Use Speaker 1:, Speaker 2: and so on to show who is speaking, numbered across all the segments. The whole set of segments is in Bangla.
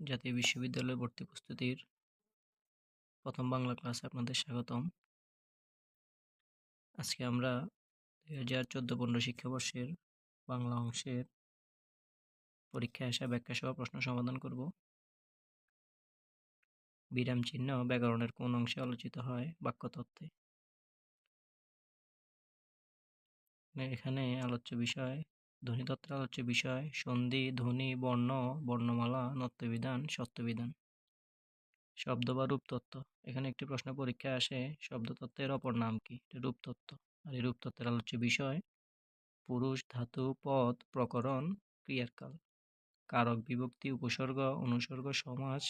Speaker 1: জাতীয় বিশ্ববিদ্যালয় ভর্তি প্রস্তুতির প্রথম বাংলা ক্লাসে আপনাদের স্বাগতম। আজকে আমরা দুই হাজার চোদ্দ পনেরো শিক্ষাবর্ষের বাংলা অংশের পরীক্ষায় আসা, ব্যাখ্যা সহ প্রশ্ন সমাধান করব। বিরাম চিহ্ন, ব্যাকরণের কোন অংশে আলোচিত হয় বাক্যতত্ত্বে। এখানে আলোচ্য বিষয় ধ্বনিতত্ত্বের আলোচ্য বিষয়, সন্ধি, ধ্বনি, বর্ণ, বর্ণমালা, নত্যবিধান, সত্যবিধান। শব্দ বা রূপতত্ত্ব। এখানে একটি প্রশ্ন পরীক্ষায় আসে, শব্দতত্ত্বের অপর নাম কি? রূপতত্ত্ব। আর এই রূপতত্ত্বের আলোচ্য বিষয়, পুরুষ, ধাতু, পদ, প্রকরণ ক্রিয়ার কারক, বিভক্তি, উপসর্গ, অনুসর্গ সমাজ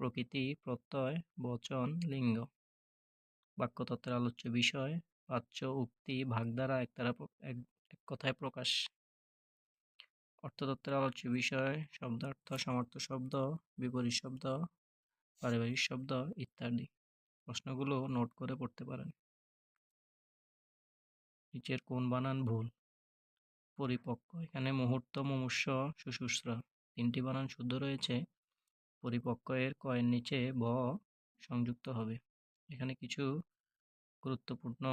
Speaker 1: প্রকৃতি, প্রত্যয়, বচন, লিঙ্গ। বাক্যতত্ত্বের আলোচ্য বিষয়, বাচ্য, উক্তি, ভাগধারা একতারা এক কথায় প্রকাশ। অর্থতত্ত্বের আলোচ্য বিষয়, শব্দার্থ সমর্থ শব্দ, বিপরীত শব্দ, পারিবারিক শব্দ ইত্যাদি। প্রশ্নগুলো নোট করে পড়তে পারেন। নিচের কোন বানান ভুল? পরিপক্ক। এখানে মুহূর্ত, মুমূর্ষ সুশুশ্র তিনটি বানান শুদ্ধ রয়েছে। পরিপক্ক এর কয়ের নিচে ব সংযুক্ত হবে। এখানে কিছু গুরুত্বপূর্ণ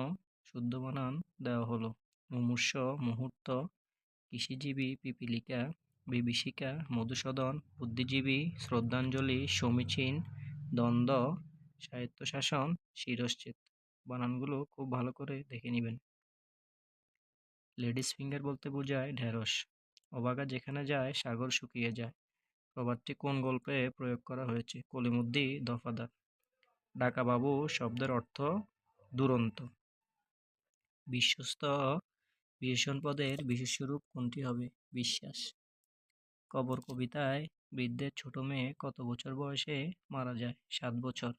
Speaker 1: শুদ্ধ বানান দেওয়া হলো। মুমূর্ষ, মুহূর্ত কৃষিজীবী, পিপিলিকা, বিভীষিকা, মধুসূদন, বুদ্ধিজীবী, শ্রদ্ধাঞ্জলি, সমীচীন, দ্বন্দ্ব, স্বায়ত্তশাসন, শিরশ্চিত। বানানগুলো খুব ভালো করে দেখে নেবেন। লেডিস ফিঙ্গার বলতে বোঝায় ঢেঁড়স। অবাগা যেখানে যায়, সাগর শুকিয়ে যায়। প্রবাদটি কোন গল্পে প্রয়োগ করা হয়েছে? কলিমুদ্দি, দফাদার। ডাকাবাবু শব্দের অর্থ দুরন্ত। বিশ্বস্ত বিশেষণ পদের বিশেষ রূপ কোনটি হবে? বিশ্বাস। কবর কবিতায় বৃদ্ধের ছোট মেয়ে কত বছর বয়সে মারা যায়? সাত বছর।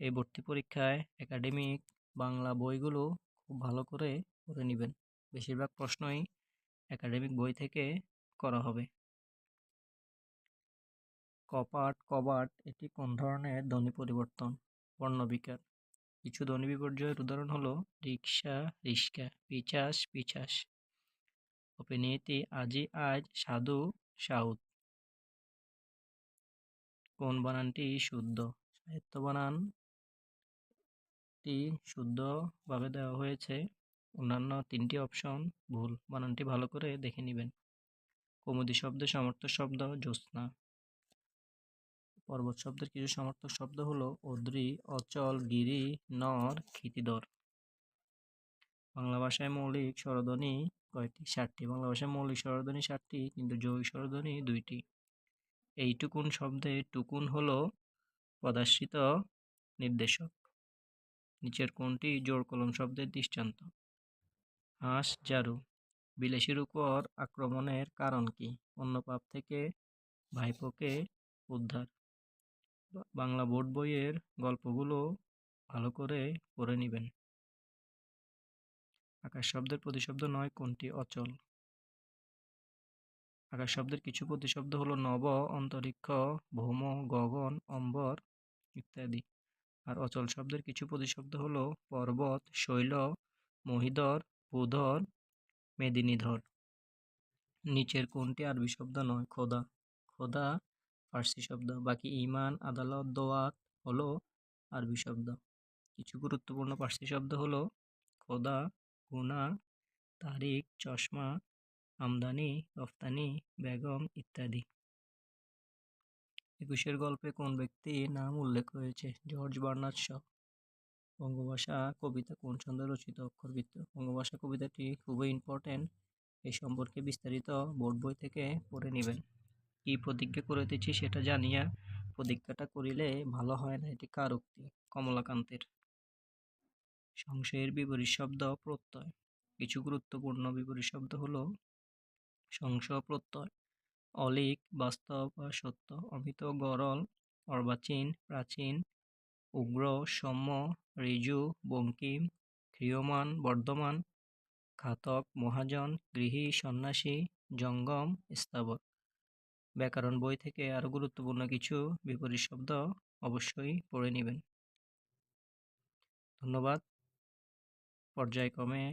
Speaker 1: এই ভর্তি পরীক্ষায় একাডেমিক বাংলা বইগুলো খুব ভালো করে পড়ে নেবেন। বেশিরভাগ প্রশ্নই একাডেমিক বই থেকে করা হবে। কপাট, কবাট, এটি কোন ধরনের ধ্বনি পরিবর্তন? বর্ণবিকার। কিছু ধ্বনি বিপর্যয়ের উদাহরণ হলো রিক্সা রিস্কা পিচাস পিচাস। অপিনীতি আজি আজ সাধু, সাউথ। কোন বানানটি শুদ্ধ? সাহিত্য বানানটি শুদ্ধভাবে দেওয়া হয়েছে। অন্যান্য তিনটি অপশন, ভুল বানানটি ভালো করে দেখে নেবেন। কৌমুদি শব্দের সমর্থক শব্দ, জ্যোৎস্না। পর্বত শব্দের কিছু সমর্থক শব্দ হলো অদ্রি, অচল, গিরি, নর, ক্ষিতিধর। বাংলা ভাষায় মৌলিক স্বরধ্বনি কয়টি? ষাটটি বাংলা ভাষায় মৌলিক স্বরধ্বনি ষাটটি কিন্তু যৌগিক স্বরধ্বনি দুইটি। এই টুকুন শব্দে টুকুন হলো পদাশ্রিত নির্দেশক। নিচের কোনটি জোর কলম শব্দের দৃষ্টান্ত? হাঁস, জারু। বিলাসীর উপর আক্রমণের কারণ কি? অন্য পাপ থেকে ভাইপোকে উদ্ধার। বাংলা বোর্ড বইয়ের গল্পগুলো ভালো করে পড়ে নেবেন। আকাশ শব্দের প্রতিশব্দ নয়, কোনটি অচল? আকাশ শব্দের কিছু প্রতিশব্দ হলো নব, অন্তরিক্ষ, ভৌম, গগন, অম্বর ইত্যাদি। আর অচল শব্দের কিছু প্রতিশব্দ হলো পর্বত, শৈল মহিধর ভূধর, মেদিনীধর। নিচের কোনটি আরবি শব্দ নয়, খোদা। খোদা ফার্সি শব্দ, বাকি ইমান আদালত, দোয়াত হলো আরবি শব্দ। কিছু গুরুত্বপূর্ণ পার্সি শব্দ হলো খোদা গুনা তারিখ, চশমা, আমদানি, রফতানি, বেগম ইত্যাদি। একুশের গল্পে কোন ব্যক্তি নাম উল্লেখ হয়েছে জর্জ বার্নার্ড শ। বঙ্গভাষা কবিতা কোন ছন্দে রচিত? অক্ষরবৃত্ত। বঙ্গভাষা কবিতাটি খুবই ইম্পর্টেন্ট এই সম্পর্কে বিস্তারিত বোর্ড বই থেকে পড়ে নেবেন। কি প্রতিজ্ঞা করিতেছি সেটা জানিয়া প্রতিজ্ঞাটা করিলে ভালো হয় না, এটি কার উক্তি কমলাকান্তের। সংশয়ের বিপরীত শব্দ প্রত্যয় কিছু গুরুত্বপূর্ণ বিপরীত শব্দ হলো সংশয় প্রত্যয় অলিক, বাস্তব বা সত্য, অমিত, গরল, অর্বাচীন, প্রাচীন, উগ্র, সম্য, ঋজু বঙ্কিম ক্রিয়মান বর্ধমান, ঘাতক, মহাজন, গৃহী, সন্ন্যাসী, জঙ্গম, স্থাবর। ব্যাকরণ বই থেকে আরও গুরুত্বপূর্ণ কিছু বিপরীত শব্দ অবশ্যই পড়ে নেবেন। ধন্যবাদ। পর্যায়ক্রমে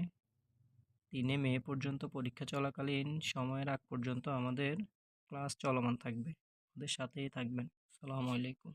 Speaker 1: তিনে মে পর্যন্ত পরীক্ষা চলাকালীন সময়ের আগ পর্যন্ত আমাদের ক্লাস চলমান থাকবে। ওদের সাথেই থাকবেন। আসসালামু আলাইকুম।